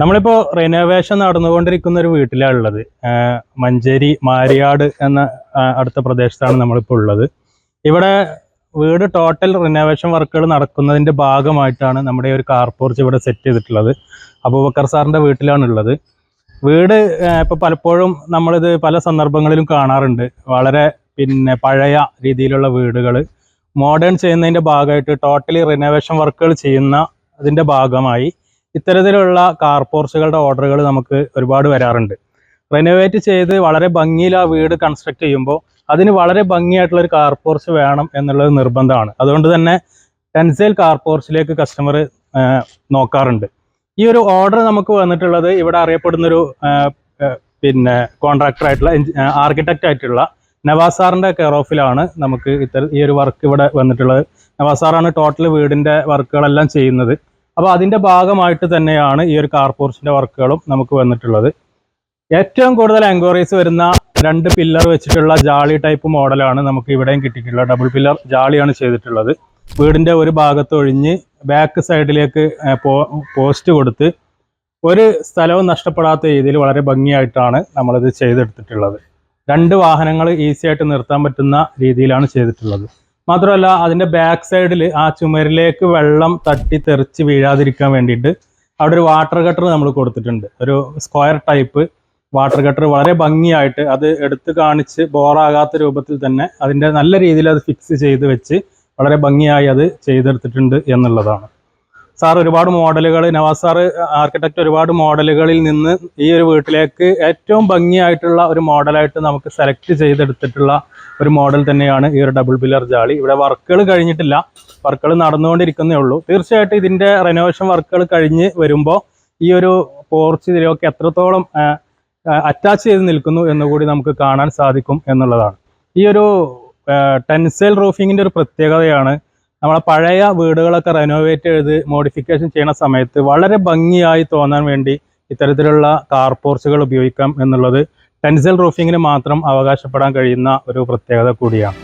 നമ്മളിപ്പോൾ റിനോവേഷൻ നടന്നുകൊണ്ടിരിക്കുന്ന ഒരു വീട്ടിലാണ് ഉള്ളത്. മഞ്ചേരി മാരിയാട് എന്ന അടുത്ത പ്രദേശത്താണ് നമ്മളിപ്പോൾ ഉള്ളത്. ഇവിടെ വീട് ടോട്ടൽ റിനോവേഷൻ വർക്കുകൾ നടക്കുന്നതിന്റെ ഭാഗമായിട്ടാണ് നമ്മുടെ ഒരു കാർ പോർച്ച് ഇവിടെ സെറ്റ് ചെയ്തിട്ടുള്ളത്. അബൂബക്കർ വീട്ടിലാണ് ഉള്ളത്. വീട് ഇപ്പൊ പലപ്പോഴും നമ്മളിത് പല സന്ദർഭങ്ങളിലും കാണാറുണ്ട്. വളരെ പിന്നെ പഴയ രീതിയിലുള്ള വീടുകൾ. മോഡേൺ ചെയ്യുന്നതിന്റെ ഭാഗമായിട്ട് ടോട്ടലി റിനോവേഷൻ വർക്കുകൾ ചെയ്യുന്ന അതിന്റെ ഭാഗമായി ഇത്തരത്തിലുള്ള കാർ പോർച്ചുകളുടെ ഓർഡറുകൾ നമുക്ക് ഒരുപാട് വരാറുണ്ട്. റെനോവേറ്റ് ചെയ്ത് വളരെ ഭംഗിയിൽ ആ വീട് കൺസ്ട്രക്ട് ചെയ്യുമ്പോൾ അതിന് വളരെ ഭംഗിയായിട്ടുള്ള ഒരു കാർ പോർച്ച് വേണം എന്നുള്ളത് നിർബന്ധമാണ്. അതുകൊണ്ട് തന്നെ ടെൻസൈൽ കാർ പോർച്ചിലേക്ക് കസ്റ്റമർ നോക്കാറുണ്ട്. ഈ ഒരു ഓർഡർ നമുക്ക് വന്നിട്ടുള്ളത് ഇവിടെ അറിയപ്പെടുന്ന ഒരു പിന്നെ കോൺട്രാക്ടർ ആയിട്ടുള്ള ആർക്കിടെക്റ്റ് ആയിട്ടുള്ള നവാസാറിന്റെ കെയർ ഓഫിലാണ് നമുക്ക് ഇത്തരം ഈ ഒരു വർക്ക് ഇവിടെ വന്നിട്ടുള്ളത്. നവാസാറാണ് ടോട്ടൽ വീടിന്റെ വർക്കുകളെല്ലാം ചെയ്യുന്നത്. അപ്പോൾ അതിന്റെ ഭാഗമായിട്ട് തന്നെയാണ് ഈ ഒരു കാർ പോർച്ചിന്റെ വർക്കുകളും നമുക്ക് വന്നിട്ടുള്ളത്. ഏറ്റവും കൂടുതൽ എൻക്വയറീസ് വരുന്ന രണ്ട് പില്ലർ വെച്ചിട്ടുള്ള ജാളി ടൈപ്പ് മോഡലാണ് നമുക്ക് ഇവിടെയും കിട്ടിയിട്ടുള്ളത്. ഡബിൾ പില്ലർ ജാളിയാണ് ചെയ്തിട്ടുള്ളത്. വീടിന്റെ ഒരു ഭാഗത്ത് ഒഴിഞ്ഞ് ബാക്ക് സൈഡിലേക്ക് പോസ്റ്റ് കൊടുത്ത് ഒരു സ്ഥലവും നഷ്ടപ്പെടാത്ത രീതിയിൽ വളരെ ഭംഗിയായിട്ടാണ് നമ്മളിത് ചെയ്തെടുത്തിട്ടുള്ളത്. രണ്ട് വാഹനങ്ങൾ ഈസി ആയിട്ട് നിർത്താൻ പറ്റുന്ന രീതിയിലാണ് ചെയ്തിട്ടുള്ളത്. മാത്രമല്ല അതിന്റെ ബാക്ക് സൈഡിൽ ആ ചുമരിലേക്ക് വെള്ളം തട്ടി തെറിച്ച് വീഴാതിരിക്കാൻ വേണ്ടിയിട്ട് അവിടെ ഒരു വാട്ടർ ഗട്ടർ നമ്മൾ കൊടുത്തിട്ടുണ്ട്. ഒരു സ്ക്വയർ ടൈപ്പ് വാട്ടർ ഗട്ടർ വളരെ ഭംഗിയായിട്ട് അത് എടുത്ത് കാണിച്ച് ബോറാകാത്ത രൂപത്തിൽ തന്നെ അതിന്റെ നല്ല രീതിയിൽ അത് ഫിക്സ് ചെയ്ത് വെച്ച് വളരെ ഭംഗിയായി അത് ചെയ്തെടുത്തിട്ടുണ്ട് എന്നുള്ളതാണ്. സാർ ഒരുപാട് മോഡലുകൾ നവാസ് സാർ ആർക്കിടെക്ട് ഒരുപാട് മോഡലുകളിൽ നിന്ന് ഈ ഒരു വീട്ടിലേക്ക് ഏറ്റവും ഭംഗിയായിട്ടുള്ള ഒരു മോഡലായിട്ട് നമുക്ക് സെലക്ട് ചെയ്തെടുത്തിട്ടുള്ള ഒരു മോഡൽ തന്നെയാണ് ഈ ഒരു ഡബിൾ പില്ലർ ജാളി. ഇവിടെ വർക്കുകൾ കഴിഞ്ഞിട്ടില്ല. വർക്കുകൾ നടന്നുകൊണ്ടിരിക്കുന്നേ ഉള്ളൂ. തീർച്ചയായിട്ടും ഇതിന്റെ റെനോവേഷൻ വർക്കുകൾ കഴിഞ്ഞ് വരുമ്പോൾ ഈ ഒരു പോർച്ച് ഇതിലൊക്കെ എത്രത്തോളം അറ്റാച്ച് ചെയ്ത് നിൽക്കുന്നു എന്നുകൂടി നമുക്ക് കാണാൻ സാധിക്കും എന്നുള്ളതാണ്. ഈ ഒരു ടെൻസൈൽ റൂഫിങ്ങിന്റെ ഒരു പ്രത്യേകതയാണ് നമ്മളെ പഴയ വീടുകളൊക്കെ റെനോവേറ്റ് ചെയ്ത് മോഡിഫിക്കേഷൻ ചെയ്യുന്ന സമയത്ത് വളരെ ഭംഗിയായി തോന്നാൻ വേണ്ടി ഇത്തരത്തിലുള്ള കാർ പോർച്ചുകൾ ഉപയോഗിക്കാം എന്നുള്ളത് ടെൻസൽ റൂഫിങ്ങിന് മാത്രം അവകാശപ്പെടാൻ കഴിയുന്ന ഒരു പ്രത്യേകത കൂടിയാണ്.